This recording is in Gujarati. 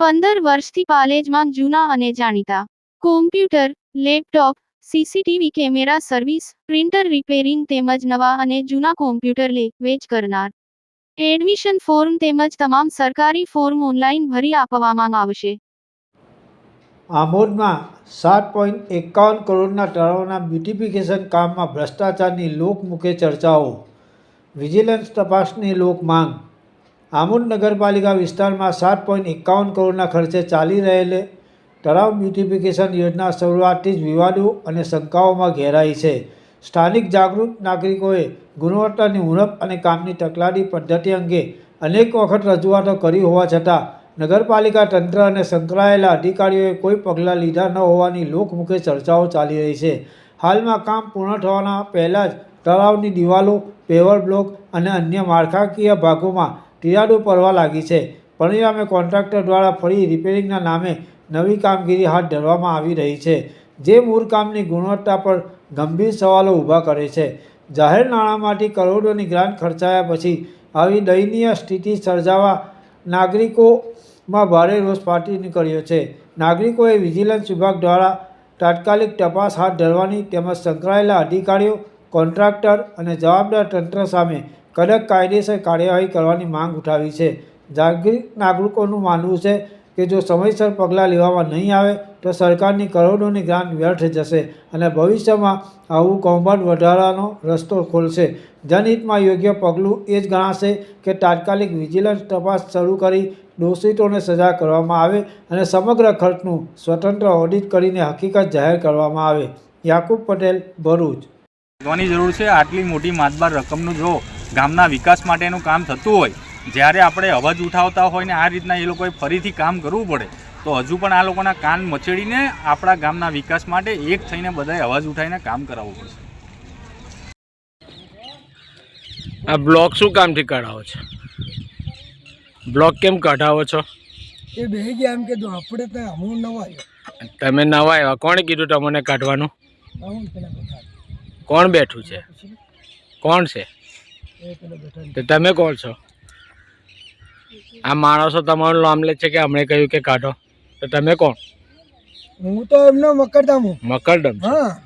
પંદર વર્ષથી પાલેજમાં જૂના અને જાણીતા. Computer laptop CCTV camera service printer repairing તેમજ નવા અને જૂના કોમ્પ્યુટર લે, વેચ કરનાર. એડમિશન ફોર્મ તેમજ તમામ સરકારી ફોર્મ ઓનલાઈન ભરી આપવામાં આવશે. આમોદમાં સાત પોઈન્ટ એકાવન કરોડના તળાવના બ્યુટિફિકેશન કામમાં ભ્રષ્ટાચારની લોકમુખે ચર્ચાઓ. વિજિલન્સ તપાસની લોક માંગ આમોદ નગરપાલિકા વિસ્તારમાં સાત પોઈન્ટ એકાવન કરોડના ખર્ચે ચાલી રહેલી તળાવ બ્યુટિફિકેશન યોજના શરૂઆતથી જ વિવાદો અને શંકાઓમાં ઘેરાઈ છે. સ્થાનિક જાગૃત નાગરિકોએ ગુણવત્તાની ઉણપ અને કામની તકલાદી પદ્ધતિ અંગે અનેક વખત રજૂઆતો કરી હોવા છતાં, નગરપાલિકા તંત્ર અને સંકળાયેલા અધિકારીઓએ કોઈ પગલાં લીધા ન હોવાની લોકમુખે ચર્ચાઓ ચાલી રહી છે. હાલમાં કામ પૂર્ણ થવાના પહેલાં જ તળાવની દિવાલો, પેવર બ્લોક અને અન્ય માળખાકીય ભાગોમાં તિરાડો પડવા લાગી છે. પરિણામે કોન્ટ્રાક્ટર દ્વારા ફરી રિપેરિંગના નામે નવી કામગીરી હાથ ધરવામાં આવી રહી છે, જે મૂળ કામની ગુણવત્તા પર ગંભીર સવાલો ઊભા કરે છે. જાહેર નાણાંમાંથી કરોડોની ગ્રાન્ટ ખર્ચાયા પછી આવી દયનીય સ્થિતિ સર્જાવા નાગરિકોમાં ભારે રોષ ફાટી નીકળ્યો છે. નાગરિકોએ વિજિલન્સ વિભાગ દ્વારા તાત્કાલિક તપાસ હાથ ધરવાની તેમજ સંકળાયેલા અધિકારીઓ, કોન્ટ્રાક્ટર અને જવાબદાર તંત્ર સામે કડક કાયદેસર કાર્યવાહી કરવાની માંગ ઉઠાવી છે. જાગૃત નાગરિકોનું માનવું છે કે જો સમયસર પગલાં લેવામાં નહીં આવે, તો સરકારની કરોડોની ગ્રાન્ટ વ્યર્થ જશે અને ભવિષ્યમાં આવું કૌભાંડ વધારવાનો રસ્તો ખોલશે. જનહિતમાં યોગ્ય પગલું એ જ ગણાશે કે તાત્કાલિક વિજિલન્સ તપાસ શરૂ કરી દોષિતોને સજા કરવામાં આવે અને સમગ્ર ખર્ચનું સ્વતંત્ર ઓડિટ કરીને હકીકત જાહેર કરવામાં આવે. યાકુબ પટેલ, ભરૂચ. જોવાની જરૂર છે, આટલી મોટી માતબાર રકમનું જો ગામના વિકાસ માટેનું કામ થતું હોય જ્યારે આપણે અવાજ ઉઠાવતા હોય ને આ રીતના એ લોકોએ ફરીથી કામ કરવું પડે તો હજુ પણ આ લોકોના કાન મચેડીને આપણા ગામના વિકાસ માટે એક થઈને બધાએ અવાજ ઉઠાવીને કામ કરાવવું પડશે. આ બ્લોક શું કામથી કઢાવો છો? બ્લોક કેમ કઢાવો છો? એ બે ગયા એમ કીધું આપણે તો હું નવાયો. તમે નવા આવ્યા. કોણે કીધું તમને કાઢવાનું? કોણ બેઠું છે? કોણ છે? તો તમે કોણ છો? આ માણસો તમારું નામ લે છે કે અમને કહ્યું કે કાઢો. તો તમે કોણ? હું તો એમનો મકરદામ હું. મકરડમ હા.